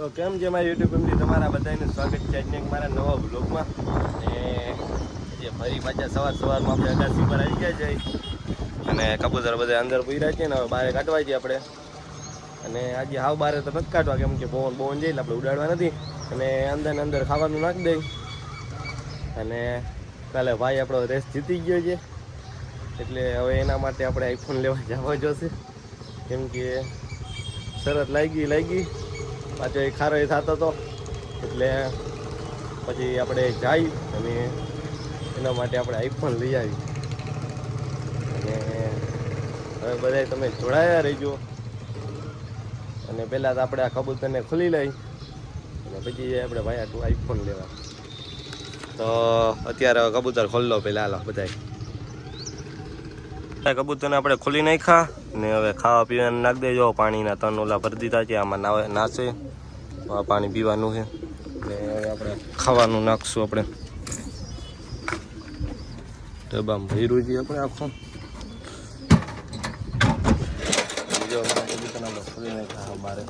તો કેમ છે મારી યુટ્યુબ ફેમિલી? તમારા બધાનું સ્વાગત છે આજને મારા નવા બ્લોગમાં અને જે ફરી પાછા સવાર સવારમાં આપણે અગાસી પર આવી ગયા છે અને કબૂતર બધા અંદર પૂર્યા છે ને હવે બહાર કાઢવા છીએ આપણે. અને આજે હાવ બહાર તો નથી કાઢવા, કેમ કે પવન પવન જઈ આપણે ઉડાડવા નથી. અને અંદર ને અંદર ખાવાનું નાખી દઈ. અને કાલે ભાઈ આપણો રેસ જીતી ગયો છે. એટલે હવે એના માટે આપણે આઈફોન લેવા જવા જોશે. કેમ કે શરત લાગી લાગી. પાછો એ ખારો એ થતો હતો એટલે પછી આપણે જઈ અને એના માટે આપણે આઈફોન લઈ આવી. અને હવે બધા તમે જોડાયા રહેજો. અને પહેલાં તો આપણે આ કબૂતરને ખોલી લઈ. અને પછી આપણે ભાઈ આટલું આઈફોન લેવા. તો અત્યારે કબૂતર ખોલ્લો પહેલાં હાલો બધાય. કબૂતરને આપણે ખોલી નાખ્યા. ને હવે ખાવા પીવાનું નાખી દેજો. પાણીના તન ઓલા ભરી દીધા છે. આમાં નાવે તો આ પાણી પીવાનું છે. ને આપણે ખાવાનું નાખશું આપણે. ડબ્બામાં ભર્યું છે આપણે આખું. મારે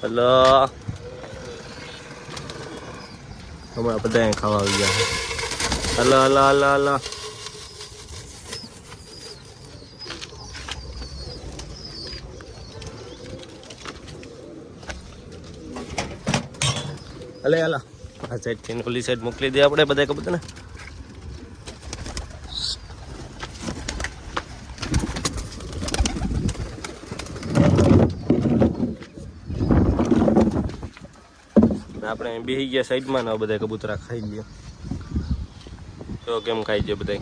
હેલો. હમણાં બધા ખાવા આવી ગયા હલો હલો હલો હલો. હલે હલા આ સાઈડથી ઓલી સાઈડ મોકલી દે આપણે બધા, ખબર ને આપણે બેહી ગયા સાઈડમાં ને બધા કબૂતરા ખાઈ ગયા. તો કેમ ખાઈ ગયા બધા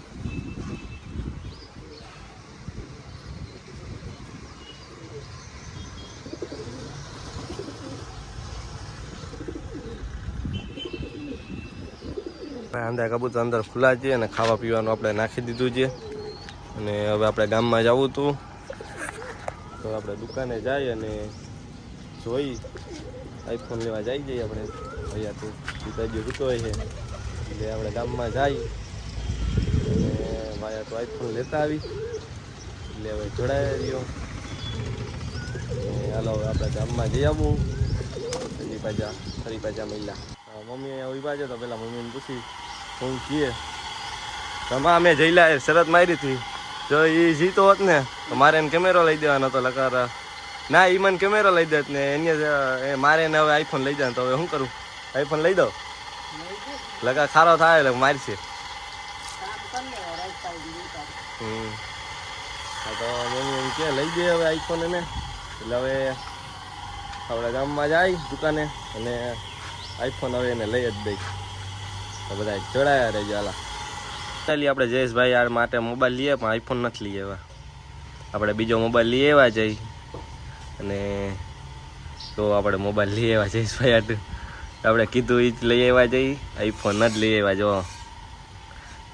અંદર કબૂતર અંદર ખુલ્લા છે અને ખાવા પીવાનું આપણે નાખી દીધું છે. અને હવે આપણે ગામમાં જવું હતું તો આપણે દુકાને જઈ અને જોઈ આઈફોન લેવા જઈ જઈએ આપણે. અહીંયા તો પિતાજી રૂતો હોય છે. એટલે આપણે ગામમાં જઈ અને ભાઈ તો આઈફોન લેતા આવી. એટલે હવે જોડાયા રહ્યો. હાલો હવે આપણે ગામમાં જઈ આવવું પછી પાછા, ફરી પાછા મહિલા મમ્મી અહીંયા ઊભા છે તો પહેલાં મમ્મીને પૂછી. હું કીએ. તમા અમે જઈલા શરત મારી હતી. જો એ જીતો હોત ને, તો મારે એને કેમેરો લઈ દેવાનો હતો લકાર ના એ મને કેમેરો લઈ દેત ને, એને મારે એને હવે આઈફોન લઈ જાય તો હવે શું કરું? આઈફોન લઈ દો લગા ખારો થાય એટલે મારશે. હમ. તો મમ્મી એમ કે, લઈ દે હવે આઈફોન એને. એટલે હવે આપણા ગામમાં જાય દુકાને અને આઈફોન હવે એને લઈ જ દઈ તો બધા જોડાયા રહેજો, હાલા. ચાલી આપણે જયેશભાઈ યાર માટે મોબાઈલ લઈએ પણ આઈફોન નથી લઈ આવ્યા. આપણે બીજો મોબાઈલ લઈ આવ્યા જઈ અને તો આપણે મોબાઈલ લઈ આવ્યા જયેશભાઈ આટલું આપણે કીધું એ જ લઈ આવ્યા જઈ આઈફોન જ લઈ આવ્યા, જો.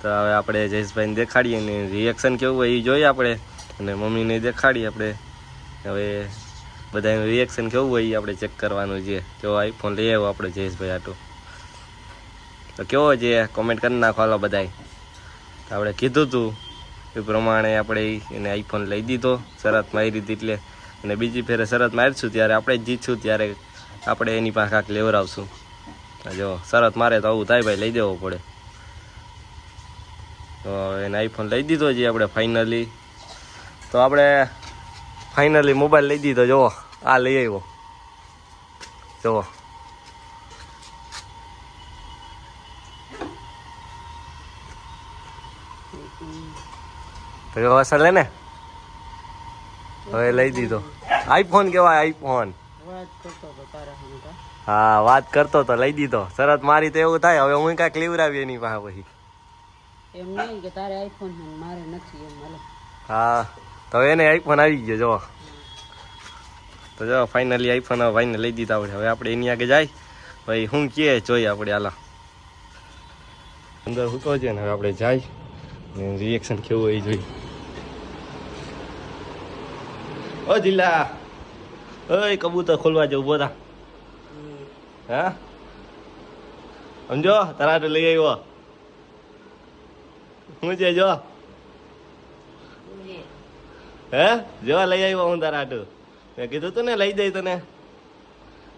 તો હવે આપણે જયેશભાઈને દેખાડીએ ને રિએક્શન કેવું હોય એ જોઈએ આપણે. અને મમ્મીને દેખાડીએ આપણે. હવે બધાનું રિએક્શન કેવું હોય એ આપણે ચેક કરવાનું છે. જો આઈફોન લઈ આવ્યો આપણે જયેશભાઈ આટલું તો કેવો છે? કોમેન્ટ કરી નાખો હાલો બધાય. તો આપણે કીધું હતું એ પ્રમાણે આપણે એને આઈફોન લઈ દીધો, શરત મારી હતી એટલે. અને બીજી ફેરે શરત મારીશું ત્યારે આપણે જીતશું, ત્યારે આપણે એની પાસે કાંક લેવરાવશું જો, શરત મારે તો આવું થાય ભાઈ, લઈ દેવો પડે. તો એને આઈફોન લઈ દીધો છે આપણે ફાઇનલી તો આપણે ફાઇનલી મોબાઈલ લઈ દીધો જુઓ આ લઈ આવ્યો. જુઓ તો જો અસર લે ને? હવે લઈ દીધો. આઈફોન કેવાય આઈફોન. હા વાત કરતો તો લઈ દીધો. શરત મારી તો એવું થાય હવે હું કાંઈક લીવડાવી એની પાસે પછી. એમ નહીં કે તારે આઈફોન મારે નથી એમ હા તો એને આઈફોન આવી ગયો જો તો જો ફાઇનલી આઈફોન હવે ભાઈને લઈ દીધા આપણે હવે આપણે એની આગળ જાય. ભાઈ શું કહે જોઈએ આપણે આલા અંદર હુકો છે ને હવે આપણે જાય. રિએક્શન કેવું હોય જોઈ. ઓ જિલ્લા. ઓય, કબૂતર ખોલવા જવું બોતા હા? સમજો? તરાટો લઈ આવ્યો. શું છે, જો? હે? જો લઈ આવ્યો હું તારા આટું મેં કીધું તું ને, લઈ જાય તને.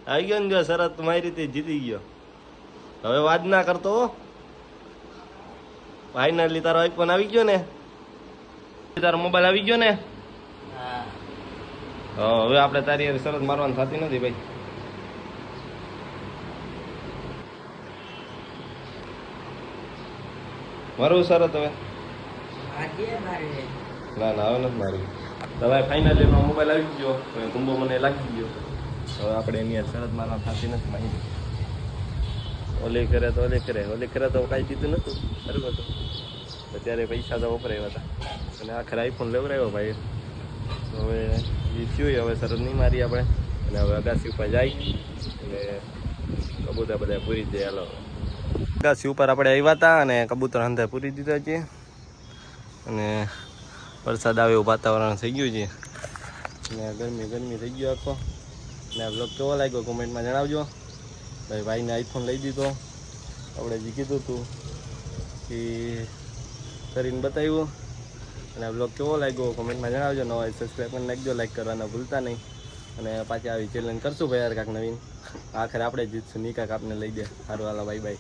આવી ગયો ને જો, શરત મારી રીતે જીતી ગયો. હવે વાત ના કરતો ફાઇનલી તારો આઈફોન આવી ગયો ને? તારો મોબાઈલ આવી ગયો ને? હવે આપણે તારી શરત મારવાની થતી નથી ભાઈ. મારું શરત હવે? ના ના હવે નથી મારી હવે ફાઇનલી મોબાઈલ આવી ગયો. હવે કુંભો મને લાગી ગયો. હવે આપણે એની શરત મારવા થતી નથી માહિતી. ઓલી કરે તો ઓલી કરે. ઓલી કરે તો કાંઈ દીધું નહોતું બરાબર હતું અત્યારે પૈસા તો વપરાયા હતા અને આખરે આઈફોન લેવડાવ્યો ભાઈ તો હવે એ થયું હવે શરત નહીં મારી આપણે. અને હવે અગાસી ઉપર જાય. અને કબૂતર બધા પૂરી દે. હાલો. અગાસી ઉપર આપણે આવ્યા હતા અને કબૂતર અંદર પૂરી દીધા છે. અને વરસાદ આવે એવું વાતાવરણ થઈ ગયું છે. અને ગરમી ગરમી થઈ ગયો આખો. અને બ્લોગ કેવો લાગ્યો? કોમેન્ટમાં જણાવજો. ભાઈ, ભાઈને આઈફોન લઈ દીધો. આપણે જે કીધું હતું એ કરીને બતાવ્યું. અને આ બ્લોગ કેવો લાગ્યો કોમેન્ટમાં જણાવજો. નવા સબસ્ક્રાઈબ કરી નાખજો લાઈક કરવાના ભૂલતા નહીં. અને પાછી આવી ચેલેન્જ કરશું ભાઈ યાર કાંક નવીન. આખરે આપણે જીતશું, નહીં કાંક આપને લઈ દે. સારું હાલો બાય બાય